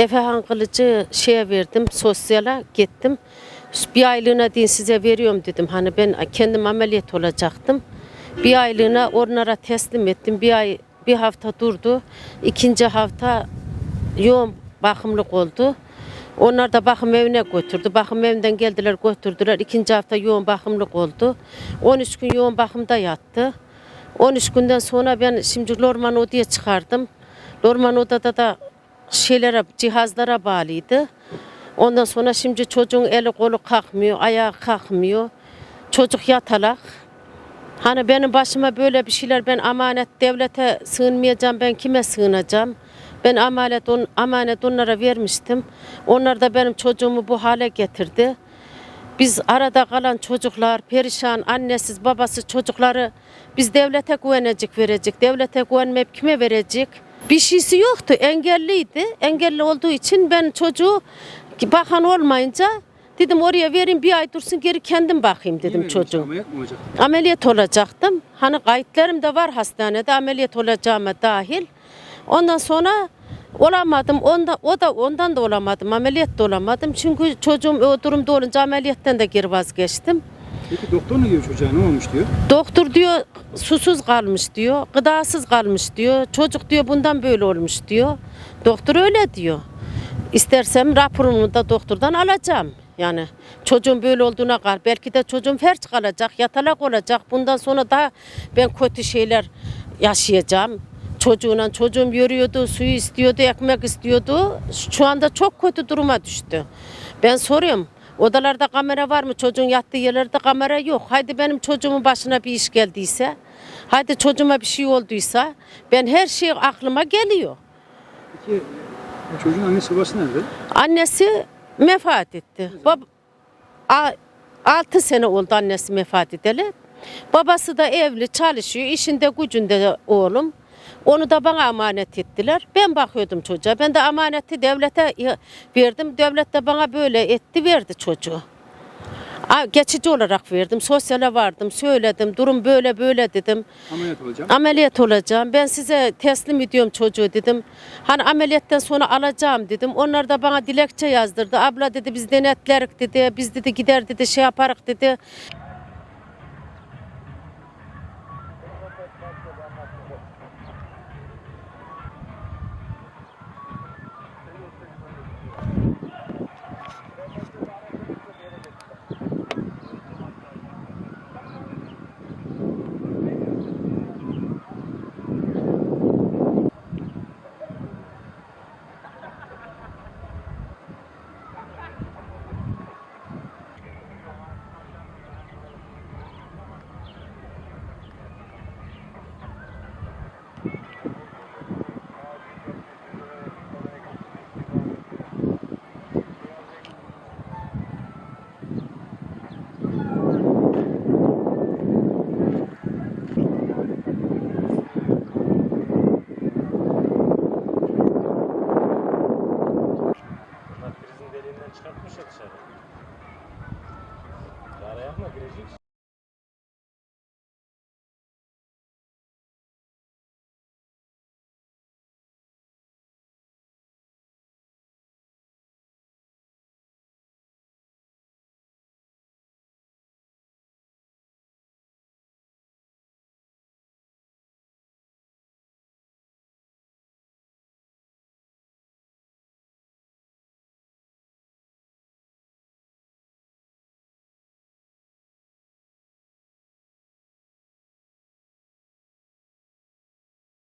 Efehan Kılıcı şeye verdim, sosyala gittim. Bir aylığına din size veriyorum dedim. Hani ben kendim ameliyat olacaktım. Bir aylığına onlara teslim ettim. Bir ay, bir hafta durdu. İkinci hafta yoğun bakımlık oldu. Onlar da bakım evine götürdü. Bakım evinden geldiler götürdüler. İkinci hafta yoğun bakımlık oldu. 13 gün yoğun bakımda yattı. 13 günden sonra ben şimdi Lorman Oda'ya çıkardım. Lorman Oda'da da şeylere, cihazlara bağlıydı. Ondan sonra şimdi çocuğun eli kolu kalkmıyor, ayağı kalkmıyor. Çocuk yatalak. Hani benim başıma böyle bir şeyler ben emanet devlete sığınmayacağım ben kime sığınacağım? Ben emanet, on, emanet onlara vermiştim. Onlar da benim çocuğumu bu hale getirdi. Biz arada kalan çocuklar, perişan, annesiz, babası çocukları biz devlete güvenecek verecek. Devlete güvenmeyip kime verecek? Bir şeysi yoktu, engelliydi. Engelli olduğu için ben çocuğu bakan olmayınca dedim oraya vereyim bir ay dursun geri kendim bakayım dedim çocuğum. Ameliyat mı olacak? Ameliyat olacaktım. Hani kayıtlarım da var hastanede ameliyat olacağıma dahil. Ondan sonra olamadım. Onda, o da ondan da olamadım. Ameliyat da olamadım. Çünkü çocuğum o durumda olunca ameliyattan da geri vazgeçtim. Peki doktor ne diyor çocuğa ne olmuş diyor? Doktor diyor susuz kalmış diyor, gıdasız kalmış diyor. Çocuk diyor bundan böyle olmuş diyor. Doktor öyle diyor. İstersem raporumu da doktordan alacağım. Yani çocuğun böyle olduğuna kal. Belki de çocuğum felç kalacak, yatalak olacak. Bundan sonra daha ben kötü şeyler yaşayacağım. Çocuğuna çocuğum yürüyordu, suyu istiyordu, ekmek istiyordu. Şu anda çok kötü duruma düştü. Ben soruyorum. Odalarda kamera var mı? Çocuğun yattığı yerlerde kamera yok. Haydi benim çocuğumun başına bir iş geldiyse, haydi çocuğuma bir şey olduysa ben her şey aklıma geliyor. Peki çocuğun annesi babası nerede? Annesi vefat etti. Bab 6 sene oldu annesi vefat edeli. Babası da evli, çalışıyor. işinde gücünde de oğlum. Onu da bana emanet ettiler. Ben bakıyordum çocuğa. Ben de emaneti devlete verdim. Devlet de bana böyle etti, verdi çocuğu. Geçici olarak verdim. Sosyale vardım, söyledim. Durum böyle böyle dedim. Ameliyat olacağım. Ameliyat olacağım. Ben size teslim ediyorum çocuğu dedim. Hani ameliyattan sonra alacağım dedim. Onlar da bana dilekçe yazdırdı. Abla dedi biz denetlerik dedi. Biz dedi gider dedi şey yaparık dedi. Çıkartmış ya dışarı. Araya mı girecek?